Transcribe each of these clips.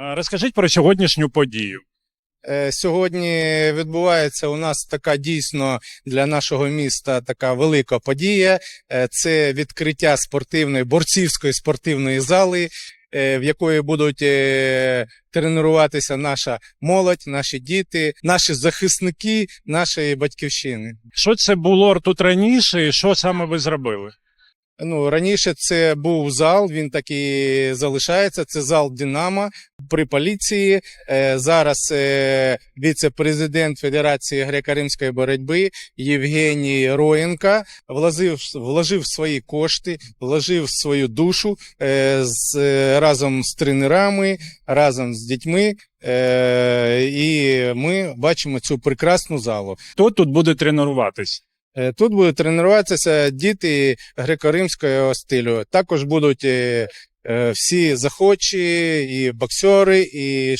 Розкажіть про сьогоднішню подію. Е, Сьогодні відбувається у нас така дійсно для нашого міста така велика подія. Е, Це відкриття спортивної борцівської спортивної зали, е, в якої будуть тренуватися наша молодь, наші діти, наші захисники нашої батьківщини. Що це було тут раніше, і що саме ви зробили? Ну раніше це був зал, він так і залишається. Це зал Динамо при поліції. Е, зараз е, віце-президент Федерації греко-римської боротьби Євгеній Роєнка вложив, вложив свої кошти, вложив свою душу е, з, разом з тренерами, разом з дітьми. І ми бачимо цю прекрасну залу. Хто тут буде тренуватись? Е, Тут будуть тренуватися діти греко-римського стилю. Також будуть е, е, всі захочі, і боксери, і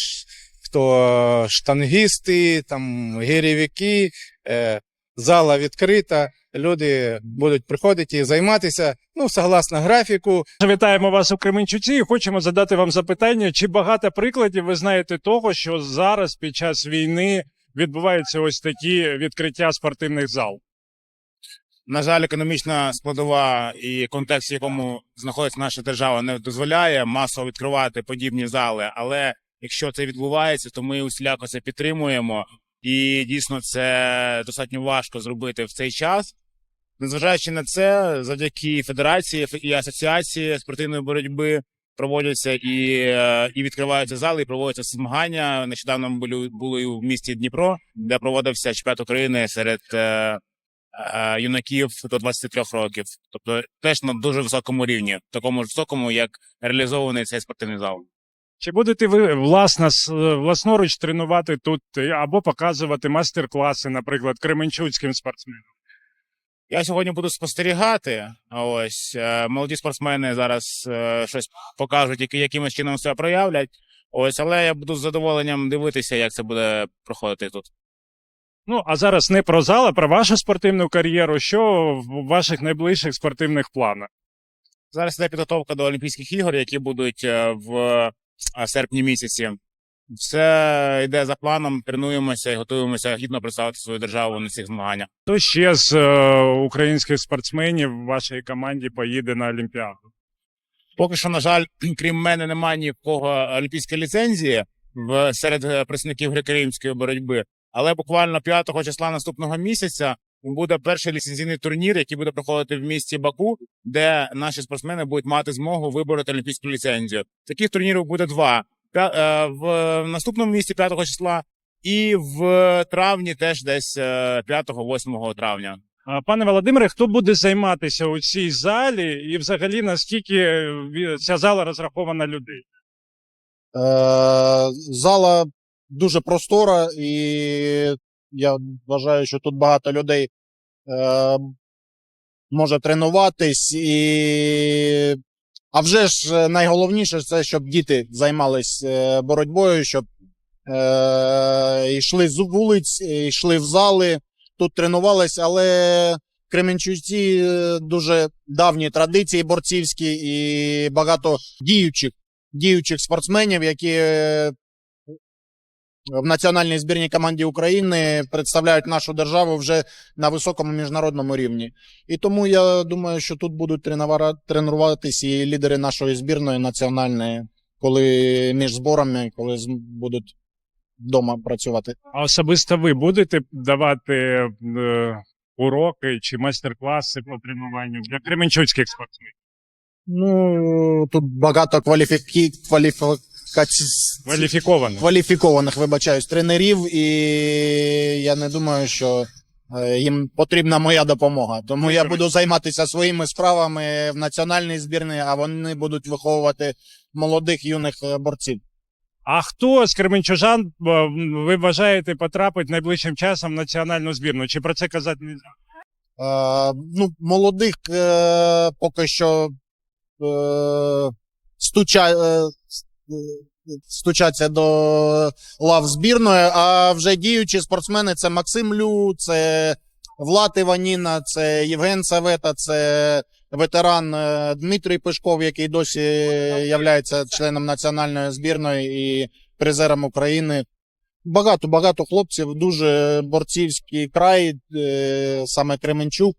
хто штангісти, там гирівики. Е, Зала відкрита. Люди будуть приходити і займатися. Ну, согласно графіку. Вітаємо вас у Кременчуці і хочемо задати вам запитання, чи багато прикладів ви знаєте того, що зараз під час війни відбуваються ось такі відкриття спортивних зал? На жаль, економічна складова і контекст, в якому знаходиться наша держава, не дозволяє масово відкривати подібні зали. Але якщо це відбувається, то ми усіляко це підтримуємо. І дійсно це достатньо важко зробити в цей час. Незважаючи на це, завдяки федерації і асоціації спортивної боротьби проводяться і, е, і відкриваються зали, і проводяться змагання. Нещодавно були, були в місті Дніпро, де проводився чемпіонат України серед е, юнаків до 23 років. Тобто теж на дуже високому рівні, такому ж високому, як реалізований цей спортивний зал. Чи будете ви власно, с- власноруч тренувати тут е, або показувати майстер-класи, наприклад, кременчуцьким спортсменам? Я сьогодні буду спостерігати. А Ось е, молоді спортсмени зараз е, щось покажуть, які якимось чином себе проявлять. Ось, але я буду з задоволенням дивитися, як це буде проходити тут. Ну а зараз не про зал, а про вашу спортивну кар'єру. Що в ваших найближчих спортивних планах? Зараз йде підготовка до Олімпійських ігор, які будуть е, в е, серпні місяці. Все йде за планом, тренуємося і готуємося гідно представити свою державу на цих змаганнях. Хто ще з е, українських спортсменів в вашій команді поїде на Олімпіаду? Поки що, на жаль, крім мене, немає ні в кого олімпійської ліцензії в серед е, представників греко-римської боротьби. Але буквально 5 числа наступного місяця буде перший ліцензійний турнір, який буде проходити в місті Баку, де наші спортсмени будуть мати змогу вибороти олімпійську ліцензію. Таких турнірів буде два е, в наступному місті 5 числа, і в травні теж десь е, 5-8 травня. Пане Володимире, хто буде займатися у цій залі, і взагалі наскільки е, ця зала розрахована людей? Е, зала дуже простора, і я вважаю, що тут багато людей е, може тренуватись. І... А вже ж е, найголовніше це, щоб діти займались боротьбою, щоб е, йшли з вулиць, йшли в зали, тут тренувались, але Кременчуці е, дуже давні традиції борцівські і багато діючих діючих спортсменів, які е, в національній збірній команді України представляють нашу державу вже на високому міжнародному рівні. І тому я думаю, що тут будуть тренуватися і лідери нашої збірної національної, коли між зборами, коли будуть вдома працювати. А особисто ви будете давати е, уроки чи майстер-класи по тренуванню для кременчуцьких спортсменів? Ну тут багато кваліфікі... кваліфікаці... Кваліфікованих. кваліфікованих, вибачаюсь, тренерів, і я не думаю, що е, їм потрібна моя допомога. Тому я буду займатися своїми справами в національній збірні, а вони будуть виховувати молодих юних е, борців. А хто з кременчужан е, ви вважаєте потрапить найближчим часом в національну збірну? Чи про це казати не можна? Ну, молодих е, поки що е, стуча, е, стучаться до лав збірної, а вже діючі спортсмени це Максим Лю, це Влад Іваніна, це Євген Савета, це ветеран е, Дмитрій Пишков, який досі є членом національної збірної і призером України. Багато багато хлопців, дуже борцівський край, е, саме Кременчук.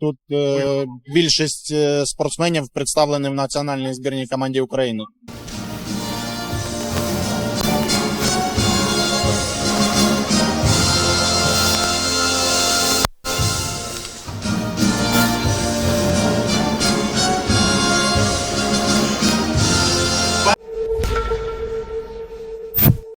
Тут е, більшість спортсменів представлені в національній збірній команді України.